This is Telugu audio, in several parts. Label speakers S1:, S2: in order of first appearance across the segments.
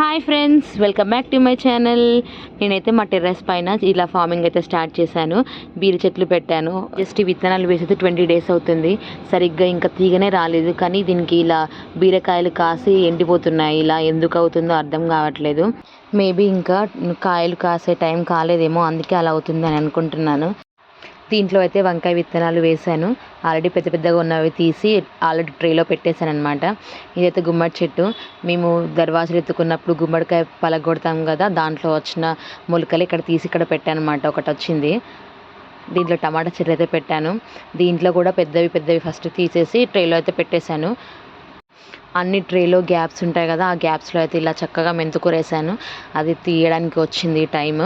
S1: Hi friends welcome back to my channel. నేనైతే మా టెర్రస్ పైన ఇలా ఫార్మింగ్ అయితే స్టార్ట్ చేశాను. బీర చెట్లు పెట్టాను. జస్ట్ విత్తనాలు వేసేది ట్వంటీ డేస్ అవుతుంది. సరిగ్గా ఇంకా తీగనే రాలేదు. కానీ దీనికి ఇలా బీరకాయలు కాసి ఎండిపోతున్నాయి. ఇలా ఎందుకు అవుతుందో అర్థం కావట్లేదు. మేబీ ఇంకా కాయలు కాసే టైం కాలేదేమో. అందుకే అలా అవుతుందని అనుకుంటున్నాను. దీంట్లో అయితే వంకాయ విత్తనాలు వేశాను. ఆల్రెడీ పెద్ద పెద్దగా ఉన్నవి తీసి ఆల్రెడీ ట్రేలో పెట్టేశాను అనమాట ఇదైతే గుమ్మడి చెట్టు. మేము దర్వాజలు ఎత్తుకున్నప్పుడు గుమ్మడికాయ పలగొడతాం కదా దాంట్లో వచ్చిన మొలకలు ఇక్కడ తీసి ఇక్కడ పెట్టాను అనమాట ఒకటి వచ్చింది. దీంట్లో టమాటా చెట్లు అయితే పెట్టాను. దీంట్లో కూడా పెద్దవి పెద్దవి ఫస్ట్ తీసేసి ట్రేలో అయితే పెట్టేశాను. అన్ని ట్రేలో గ్యాప్స్ ఉంటాయి కదా ఆ గ్యాప్స్లో అయితే ఇలా చక్కగా మెంతుకురేసాను అది తీయడానికి వచ్చింది టైం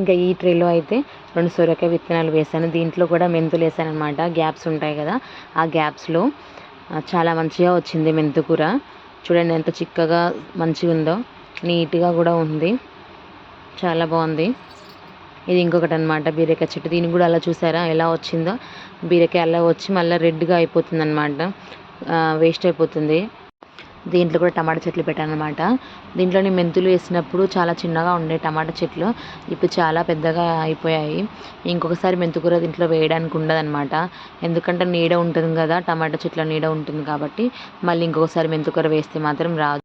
S1: ఇంకా ఈ ట్రేలో అయితే రెండు సొరకాయ విత్తనాలు వేసాను దీంట్లో కూడా మెంతులు వేసాను అనమాట గ్యాప్స్ ఉంటాయి కదా ఆ గ్యాప్స్లో చాలా మంచిగా వచ్చింది మెంతుకూర చూడండి ఎంత చిక్కగా మంచిగా ఉందో నీట్గా కూడా ఉంది. చాలా బాగుంది. ఇది ఇంకొకటి అనమాట బీరకాయ చెట్టు. దీనికి కూడా అలా చూసారా? ఎలా వచ్చిందో? బీరకాయ అలా వచ్చి మళ్ళీ రెడ్గా అయిపోతుంది అనమాట వేస్ట్ అయిపోతుంది. దీంట్లో కూడా టమాటా చెట్లు పెట్టాను అనమాట దీంట్లోని మెంతులు వేసినప్పుడు చాలా చిన్నగా ఉండే టమాటా చెట్లు ఇప్పుడు చాలా పెద్దగా అయిపోయాయి. ఇంకొకసారి మెంతుకూర దీంట్లో వేయడానికి ఉండదన్నమాట. ఎందుకంటే నీడ ఉంటుంది కదా టమాటా చెట్ల నీడ ఉంటుంది కాబట్టి మళ్ళీ ఇంకొకసారి మెంతుకూర వేస్తే మాత్రం రాదు.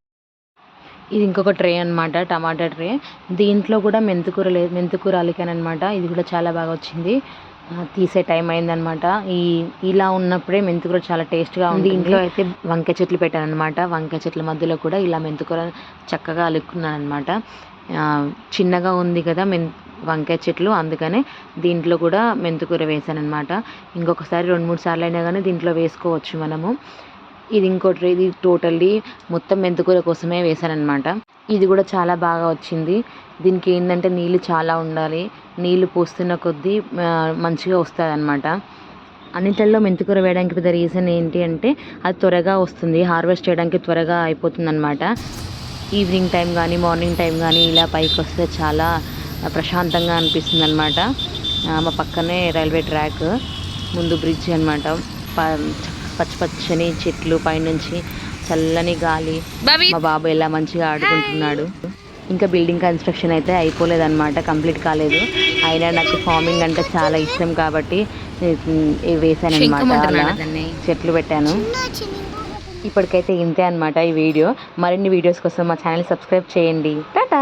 S1: ఇది ఇంకొక ట్రే అన్నమాట టమాటా ట్రే. దీంట్లో కూడా మెంతుకూర లేదు మెంతుకూర అలికాను అనమాట ఇది కూడా చాలా బాగా వచ్చింది. తీసే టైం అయిందనమాట. ఈ ఇలా ఉన్నప్పుడే మెంతుకూర చాలా టేస్ట్గా ఉంది ఇంట్లో అయితే వంకాయ చెట్లు పెట్టాను అనమాట వంకాయ చెట్ల మధ్యలో కూడా ఇలా మెంతుకూర చక్కగా అలుక్కున్నాను అనమాట చిన్నగా ఉంది కదా మెం వంకాయ చెట్లు అందుకనే దీంట్లో కూడా మెంతుకూర వేసాను అనమాట ఇంకొకసారి రెండు మూడు సార్లు అయినా కానీ దీంట్లో వేసుకోవచ్చు మనము. ఇది ఇంకోటి ఇది టోటల్లీ మొత్తం మెంతుకూర కోసమే వేసానమాట ఇది కూడా చాలా బాగా వచ్చింది. దీనికి ఏంటంటే నీళ్ళు చాలా ఉండాలి. నీళ్ళు పోస్తున్న కొద్దీ మంచిగా వస్తుంది అనమాట అన్నిటిల్లో మెంతికూర వేయడానికి పెద్ద రీజన్ ఏంటి అంటే అది త్వరగా వస్తుంది. హార్వెస్ట్ చేయడానికి త్వరగా అయిపోతుంది అనమాట ఈవినింగ్ టైం కానీ మార్నింగ్ టైం కానీ ఇలా పైకి వస్తే చాలా ప్రశాంతంగా అనిపిస్తుంది అనమాట మా పక్కనే రైల్వే ట్రాక్ ముందు బ్రిడ్జ్ అనమాట పచ్చ పచ్చని చెట్లు పైనుంచి చల్లని గాలి. మా బాబు ఎలా మంచిగా ఆడుకుంటున్నాడు. ఇంకా బిల్డింగ్ కన్స్ట్రక్షన్ అయితే అయిపోలేదన్నమాట కంప్లీట్ కాలేదు. అయినా నాకు ఫార్మింగ్ అంటే చాలా ఇష్టం కాబట్టి వేసాను అనమాట అలా చెట్లు పెట్టాను. ఇప్పటికైతే ఇంతే అనమాట ఈ వీడియో. మరిన్ని వీడియోస్ కోసం మా ఛానల్ సబ్స్క్రైబ్ చేయండి. టాటా!